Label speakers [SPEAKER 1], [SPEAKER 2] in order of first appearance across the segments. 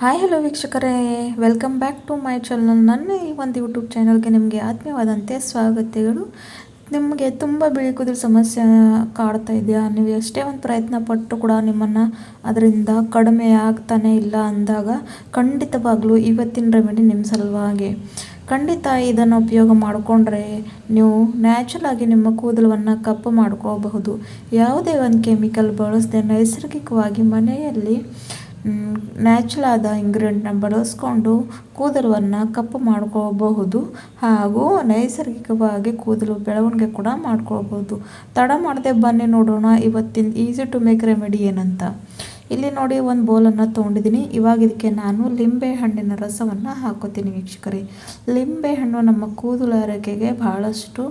[SPEAKER 1] Hi hello ವೀಕ್ಷಕರೇ. Welcome back to my channel ನನ್ನ ಈ ಒಂದು ಯೂಟ್ಯೂಬ್ ಚಾನಲ್ಗೆ ನಿಮಗೆ ಆತ್ಮೀಯವಾದಂತೆ ಸ್ವಾಗತಗಳು. ನಿಮಗೆ ತುಂಬ ಬಿಳಿ ಕೂದಲು ಸಮಸ್ಯೆ ಕಾಡ್ತಾ ಇದೆಯಾ? ನೀವು ಎಷ್ಟೇ ಒಂದು ಪ್ರಯತ್ನ ಪಟ್ಟು ಕೂಡ ನಿಮ್ಮನ್ನು ಅದರಿಂದ ಕಡಿಮೆ ಆಗ್ತಾನೆ ಇಲ್ಲ ಅಂದಾಗ ಖಂಡಿತವಾಗ್ಲೂ ಇವತ್ತಿನ ರೆಮಿಡಿ ನಿಮ್ಮ ಸಲುವಾಗಿ. ಖಂಡಿತ ಇದನ್ನು ಉಪಯೋಗ ಮಾಡಿಕೊಂಡ್ರೆ ನೀವು ನ್ಯಾಚುರಲ್ ಆಗಿ ನಿಮ್ಮ ಕೂದಲವನ್ನು ಕಪ್ಪು ಮಾಡ್ಕೋಬಹುದು. ಯಾವುದೇ ಒಂದು ಕೆಮಿಕಲ್ ಬಳಸದೆ ನೈಸರ್ಗಿಕವಾಗಿ ಮನೆಯಲ್ಲಿ ನ್ಯಾಚುರಲ್ ಆದ ಇಂಗ್ರೀಡಿಯೆಂಟ್ನ ಬಳಸ್ಕೊಂಡು ಕೂದಲನ್ನು ಕಪ್ಪು ಮಾಡ್ಕೋಬಹುದು ಹಾಗೂ ನೈಸರ್ಗಿಕವಾಗಿ ಕೂದಲು ಬೆಳವಣಿಗೆ ಕೂಡ ಮಾಡ್ಕೊಳ್ಬೋದು ತಡ ಮಾಡದೆ ಬನ್ನಿ ನೋಡೋಣ ಇವತ್ತಿನ ಈಸಿ ಟು ಮೇಕ್ ರೆಮಿಡಿ ಏನಂತ. ಇಲ್ಲಿ ನೋಡಿ ಒಂದು ಬೋಲನ್ನು ತೊಗೊಂಡಿದ್ದೀನಿ. ಇವಾಗ ಇದಕ್ಕೆ ನಾನು ಲಿಂಬೆ ಹಣ್ಣಿನ ರಸವನ್ನು ಹಾಕೋತೀನಿ ವೀಕ್ಷಕರೇ. ಲಿಂಬೆ ಹಣ್ಣು ನಮ್ಮ ಕೂದಲು ಆರೋಗ್ಯಕ್ಕೆ ಬಹಳಷ್ಟು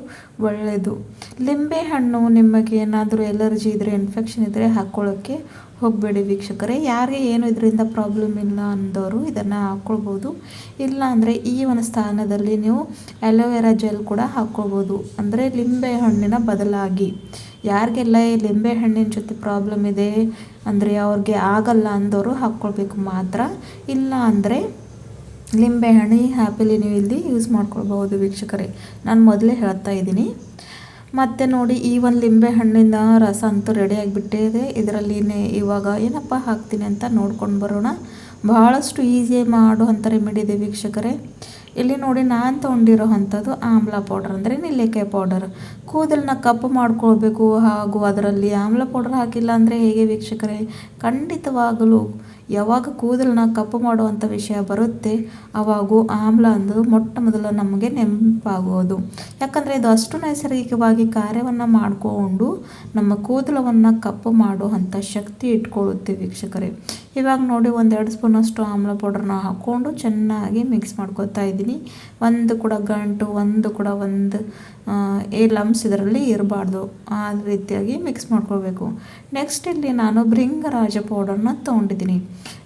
[SPEAKER 1] ಒಳ್ಳೆಯದು. ಲಿಂಬೆ ಹಣ್ಣು ನಿಮಗೆ ಏನಾದರೂ ಎಲರ್ಜಿ ಇದ್ದರೆ ಇನ್ಫೆಕ್ಷನ್ ಇದ್ದರೆ ಹಾಕ್ಕೊಳ್ಳೋಕ್ಕೆ ಹೋಗಬೇಡಿ ವೀಕ್ಷಕರೇ. ಯಾರಿಗೆ ಏನು ಇದರಿಂದ ಪ್ರಾಬ್ಲಮ್ ಇಲ್ಲ ಅಂದವರು ಇದನ್ನು ಹಾಕ್ಕೊಳ್ಬೋದು ಇಲ್ಲ ಅಂದರೆ ಈ ಒಂದು ಸ್ಥಾನದಲ್ಲಿ ನೀವು ಅಲೋವೆರಾ ಜೆಲ್ ಕೂಡ ಹಾಕ್ಕೊಳ್ಬೋದು ಅಂದರೆ ಲಿಂಬೆ ಹಣ್ಣಿನ ಬದಲಾಗಿ. ಯಾರಿಗೆಲ್ಲ ಈ ಲಿಂಬೆ ಹಣ್ಣಿನ ಜೊತೆ ಪ್ರಾಬ್ಲಮ್ ಇದೆ ಅಂದರೆ ಅವ್ರಿಗೆ ಆಗಲ್ಲ ಅಂದವರು ಹಾಕ್ಕೊಳ್ಬೇಕು ಮಾತ್ರ. ಇಲ್ಲ ಅಂದರೆ ಲಿಂಬೆ ಹಣ್ಣು ಹ್ಯಾಪಿಲಿ ನೀವು ಇಲ್ಲಿ ಯೂಸ್ ಮಾಡ್ಕೊಳ್ಬೋದು ವೀಕ್ಷಕರೇ. ನಾನು ಮೊದಲೇ ಹೇಳ್ತಾ ಇದ್ದೀನಿ. ಮತ್ತು ನೋಡಿ ಈ ಒಂದು ಲಿಂಬೆ ಹಣ್ಣಿನ ರಸ ಅಂತೂ ರೆಡಿ ಆಗಿಬಿಟ್ಟಿದೆ ಇದರಲ್ಲಿ ಇವಾಗ ಏನಪ್ಪ ಹಾಕ್ತೀನಿ ಅಂತ ನೋಡ್ಕೊಂಡು ಬರೋಣ. ಭಾಳಷ್ಟು ಈಸಿ ಅಂತ ರೆಮಿಡಿ ಇದೆ ವೀಕ್ಷಕರೇ. ಇಲ್ಲಿ ನೋಡಿ ನಾನು ತೊಗೊಂಡಿರೋ ಅಂಥದ್ದು ಆಮ್ಲ ಪೌಡರ್ ಅಂದರೆ ನೆಲ್ಲಿಕಾಯಿ ಪೌಡರ್ ಕೂದಲನ್ನ ಕಪ್ಪು ಮಾಡ್ಕೊಳ್ಬೇಕು ಹಾಗೂ ಅದರಲ್ಲಿ ಆಮ್ಲ ಪೌಡರ್ ಹಾಕಿಲ್ಲ ಅಂದರೆ ಹೇಗೆ ವೀಕ್ಷಕರೇ? ಖಂಡಿತವಾಗಲೂ ಯಾವಾಗ ಕೂದಲನ್ನ ಕಪ್ಪು ಮಾಡುವಂಥ ವಿಷಯ ಬರುತ್ತೆ, ಅವಾಗೂ ಆಮ್ಲ ಅಂದು ಮೊಟ್ಟ ಮೊದಲು ನಮಗೆ ನೆನಪಾಗೋದು. ಯಾಕಂದರೆ ಇದು ಅಷ್ಟು ನೈಸರ್ಗಿಕವಾಗಿ ಕಾರ್ಯವನ್ನು ಮಾಡಿಕೊಂಡು ನಮ್ಮ ಕೂದಲವನ್ನು ಕಪ್ಪು ಮಾಡುವಂಥ ಶಕ್ತಿ ಇಟ್ಕೊಳ್ಳುತ್ತೆ ವೀಕ್ಷಕರೇ. ಇವಾಗ ನೋಡಿ, ಒಂದೆರಡು ಸ್ಪೂನಷ್ಟು ಆಮ್ಲ ಪೌಡರ್ನ ಹಾಕ್ಕೊಂಡು ಚೆನ್ನಾಗಿ ಮಿಕ್ಸ್ ಮಾಡ್ಕೊತಾ ಇದ್ದೀನಿ. ಒಂದು ಕೂಡ ಗಂಟು, ಒಂದು ಕೂಡ ಒಂದು ಏ ಲಮ್ಸ್ ಇದರಲ್ಲಿ ಇರಬಾರ್ದು ಆ ರೀತಿಯಾಗಿ ಮಿಕ್ಸ್ ಮಾಡ್ಕೊಳ್ಬೇಕು. ನೆಕ್ಸ್ಟ್ ಇಲ್ಲಿ ನಾನು ಭೃಂಗರಾಜ ಪೌಡರ್ನ ತೊಗೊಂಡಿದ್ದೀನಿ.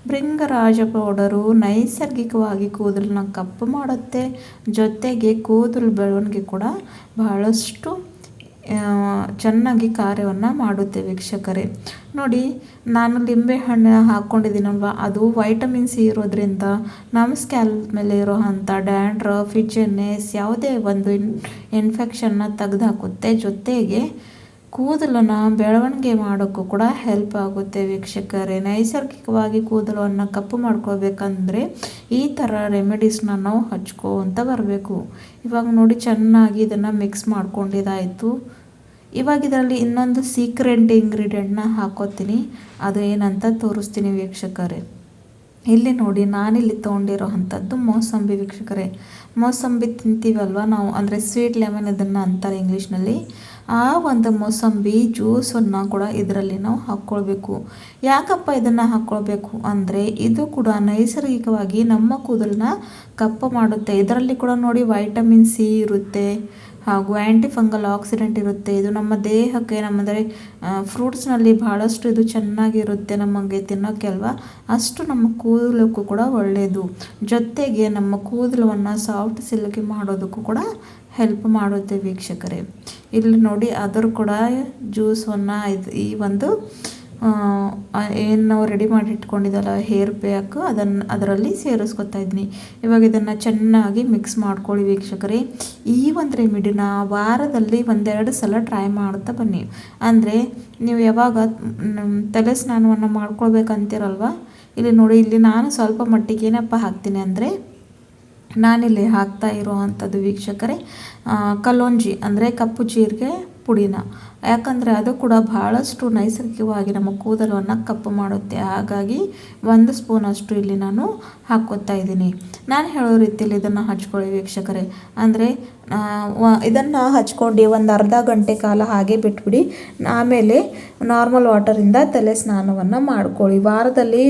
[SPEAKER 1] ಭೃಂಗರಾಜ ಪೌಡರು ನೈಸರ್ಗಿಕವಾಗಿ ಕೂದಲನ್ನ ಕಪ್ಪು ಮಾಡುತ್ತೆ. ಜೊತೆಗೆ ಕೂದಲು ಬೆಳವಣಿಗೆ ಕೂಡ ಬಹಳಷ್ಟು ಚೆನ್ನಾಗಿ ಕಾರ್ಯವನ್ನು ಮಾಡುತ್ತೆ ವೀಕ್ಷಕರೇ. ನೋಡಿ, ನಾನು ಲಿಂಬೆ ಹಣ್ಣು ಹಾಕ್ಕೊಂಡಿದ್ದೀನಲ್ವ ಅದು ವೈಟಮಿನ್ ಸಿ ಇರೋದ್ರಿಂದ ನಮ್ಮ ಸ್ಕ್ಯಾಲ್ ಮೇಲೆ ಇರೋ ಅಂಥ ಡ್ಯಾಂಡ್ರಫ್ ಫಿಚನೆಸ್ ಯಾವುದೇ ಒಂದು ಇನ್ ಇನ್ಫೆಕ್ಷನ್ನ ತೆಗೆದುಹಾಕುತ್ತೆ. ಜೊತೆಗೆ ಕೂದಲನ್ನು ಬೆಳವಣಿಗೆ ಮಾಡೋಕ್ಕೂ ಕೂಡ ಹೆಲ್ಪ್ ಆಗುತ್ತೆ ವೀಕ್ಷಕರೇ. ನೈಸರ್ಗಿಕವಾಗಿ ಕೂದಲನ್ನು ಕಪ್ಪು ಮಾಡ್ಕೋಬೇಕಂದ್ರೆ ಈ ಥರ ರೆಮಿಡೀಸ್ನ ನಾವು ಹಚ್ಕೊತ ಬರಬೇಕು. ಇವಾಗ ನೋಡಿ, ಚೆನ್ನಾಗಿ ಇದನ್ನು ಮಿಕ್ಸ್ ಮಾಡ್ಕೊಂಡಿದ್ದಾಯಿತು. ಇವಾಗ ಇದರಲ್ಲಿ ಇನ್ನೊಂದು ಸೀಕ್ರೆಟ್ ಇಂಗ್ರೀಡಿಯೆಂಟ್ನ ಹಾಕೋತೀನಿ. ಅದು ಏನಂತ ತೋರಿಸ್ತೀನಿ ವೀಕ್ಷಕರೇ. ಇಲ್ಲಿ ನೋಡಿ, ನಾನಿಲ್ಲಿ ತೊಗೊಂಡಿರೋ ಅಂಥದ್ದು ಮೋಸಂಬಿ ವೀಕ್ಷಕರೇ. ಮೋಸಂಬಿ ತಿಂತೀವಲ್ವ ನಾವು? ಅಂದರೆ ಸ್ವೀಟ್ ಲೆಮನ್ ಇದನ್ನು ಅಂತಾರೆ ಇಂಗ್ಲೀಷ್ನಲ್ಲಿ. ಆ ಒಂದು ಮೋಸಂಬಿ ಜ್ಯೂಸನ್ನು ಕೂಡ ಇದರಲ್ಲಿ ನಾವು ಹಾಕ್ಕೊಳ್ಬೇಕು. ಯಾಕಪ್ಪ ಇದನ್ನು ಹಾಕ್ಕೊಳ್ಬೇಕು ಅಂದರೆ ಇದು ಕೂಡ ನೈಸರ್ಗಿಕವಾಗಿ ನಮ್ಮ ಕೂದಲನ್ನ ಕಪ್ಪು ಮಾಡುತ್ತೆ. ಇದರಲ್ಲಿ ಕೂಡ ನೋಡಿ ವೈಟಮಿನ್ ಸಿ ಇರುತ್ತೆ. ಹಾಗೂ ಆ್ಯಂಟಿ ಫಂಗಲ್ ಆಕ್ಸಿಡೆಂಟ್ ಇರುತ್ತೆ. ಇದು ನಮ್ಮ ದೇಹಕ್ಕೆ, ನಮ್ಮಂದರೆ ಫ್ರೂಟ್ಸ್ನಲ್ಲಿ ಭಾಳಷ್ಟು ಇದು ಚೆನ್ನಾಗಿರುತ್ತೆ ನಮಗೆ ತಿನ್ನೋಕ್ಕೆ ಅಲ್ವಾ? ಅಷ್ಟು ನಮ್ಮ ಕೂದಲಕ್ಕೂ ಕೂಡ ಒಳ್ಳೆಯದು ಜೊತೆಗೆ ನಮ್ಮ ಕೂದಲವನ್ನು ಸಾಫ್ಟ್ ಸಿಲ್ಕಿ ಮಾಡೋದಕ್ಕೂ ಕೂಡ ಹೆಲ್ಪ್ ಮಾಡುತ್ತೆ ವೀಕ್ಷಕರೇ. ಇಲ್ಲಿ ನೋಡಿ, ಅದರ ಕೂಡ ಜ್ಯೂಸನ್ನು ಇದು ಈ ಒಂದು ಏನು ನಾವು ರೆಡಿ ಮಾಡಿ ಇಟ್ಕೊಂಡಿದ್ದಲ್ಲ ಹೇರ್ ಪ್ಯಾಕ್ ಅದನ್ನು ಅದರಲ್ಲಿ ಸೇರಿಸ್ಕೊತಾ ಇದ್ದೀನಿ ಇವಾಗ ಇದನ್ನು ಚೆನ್ನಾಗಿ ಮಿಕ್ಸ್ ಮಾಡ್ಕೊಳ್ಳಿ ವೀಕ್ಷಕರೇ. ಈ ಒಂದು ರೆಮಿಡಿನ ವಾರದಲ್ಲಿ ಒಂದೆರಡು ಸಲ ಟ್ರೈ ಮಾಡ್ತಾ ಬನ್ನಿ. ಅಂದರೆ ನೀವು ಯಾವಾಗ ತಲೆ ಸ್ನಾನವನ್ನು ಮಾಡ್ಕೊಳ್ಬೇಕಂತೀರಲ್ವ? ಇಲ್ಲಿ ನೋಡಿ, ಇಲ್ಲಿ ನಾನು ಸ್ವಲ್ಪ ಮಟ್ಟಿಗೆ ಏನಪ್ಪ ಹಾಕ್ತೀನಿ ಅಂದರೆ ನಾನಿಲ್ಲಿ ಹಾಕ್ತಾ ಇರೋ ಅಂಥದ್ದು ವೀಕ್ಷಕರೇ. ಕಲೋಂಜಿ ಅಂದರೆ ಕಪ್ಪು ಜೀರಿಗೆ ಪುಡಿನ. ಯಾಕಂದರೆ ಅದು ಕೂಡ ಭಾಳಷ್ಟು ನೈಸರ್ಗಿಕವಾಗಿ ನಮ್ಮ ಕೂದಲನ್ನು ಕಪ್ಪು ಮಾಡುತ್ತೆ. ಹಾಗಾಗಿ ಒಂದು ಸ್ಪೂನಷ್ಟು ಇಲ್ಲಿ ನಾನು ಹಾಕೋತಾ ಇದ್ದೀನಿ. ನಾನು ಹೇಳೋ ರೀತಿಯಲ್ಲಿ ಇದನ್ನು ಹಚ್ಕೊಳ್ಳಿ ವೀಕ್ಷಕರೇ. ಅಂದರೆ ಇದನ್ನು ಹಚ್ಕೊಂಡು ಒಂದು ಅರ್ಧ ಗಂಟೆ ಕಾಲ ಹಾಗೆ ಬಿಟ್ಬಿಡಿ. ಆಮೇಲೆ ನಾರ್ಮಲ್ ವಾಟರಿಂದ ತಲೆ ಸ್ನಾನವನ್ನು ಮಾಡ್ಕೊಳ್ಳಿ. ವಾರದಲ್ಲಿ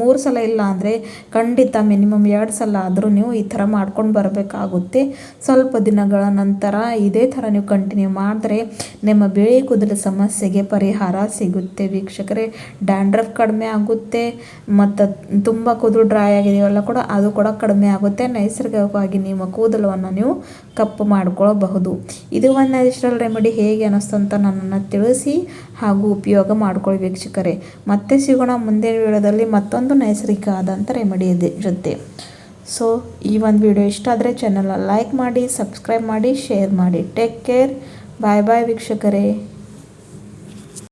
[SPEAKER 1] ಮೂರು ಸಲ ಇಲ್ಲ ಅಂದರೆ ಖಂಡಿತ ಮಿನಿಮಮ್ ಎರಡು ಸಲ ಆದರೂ ನೀವು ಈ ಥರ ಮಾಡ್ಕೊಂಡು ಬರಬೇಕಾಗುತ್ತೆ. ಸ್ವಲ್ಪ ದಿನಗಳ ನಂತರ ಇದೇ ಥರ ನೀವು ಕಂಟಿನ್ಯೂ ಮಾಡಿದ್ರೆ ನಿಮ್ಮ ಬಿಳಿ ಕೂದಲ ಸಮಸ್ಯೆಗೆ ಪರಿಹಾರ ಸಿಗುತ್ತೆ. ವೀಕ್ಷಕರೇ, ಡ್ಯಾಂಡ್ರಫ್ ಕಡಿಮೆ ಆಗುತ್ತೆ, ಮತ್ತು ತುಂಬ ಕೂದಲು ಡ್ರೈ ಆಗಿದೆಯಲ್ಲ ಕೂಡ, ಅದು ಕೂಡ ಕಡಿಮೆ ಆಗುತ್ತೆ. ನೈಸರ್ಗಿಕವಾಗಿ ನಿಮ್ಮ ಕೂದಲವನ್ನು ನೀವು ಕಪ್ಪು ಮಾಡ್ಕೊಳ್ಳಬಹುದು. ಇದು ಒಂದು ನ್ಯಾಚುರಲ್ ರೆಮಿಡಿ ಹೇಗೆ ಅನ್ನಿಸ್ತು ಅಂತ ನನ್ನನ್ನು ತಿಳಿಸಿ ಹಾಗೂ ಉಪಯೋಗ ಮಾಡ್ಕೊಳ್ಳಿ ವೀಕ್ಷಕರೇ. ಮತ್ತೆ ಸಿಗೋಣ ಮುಂದಿನ ವಿಡಿಯೋದಲ್ಲಿ ಮತ್ತೊಂದು ನೈಸರ್ಗಿಕ ಆದಂಥ ರೆಮಿಡಿ ಜೊತೆ. ಸೊ ಈ ಒಂದು ವಿಡಿಯೋ ಇಷ್ಟ ಆದರೆ ಚಾನಲ್ನ ಲೈಕ್ ಮಾಡಿ ಸಬ್ಸ್ಕ್ರೈಬ್ ಮಾಡಿ ಶೇರ್ ಮಾಡಿ. ಟೇಕ್ ಕೇರ್ ಬಾಯ್ ಬಾಯ್ ವೀಕ್ಷಕರೇ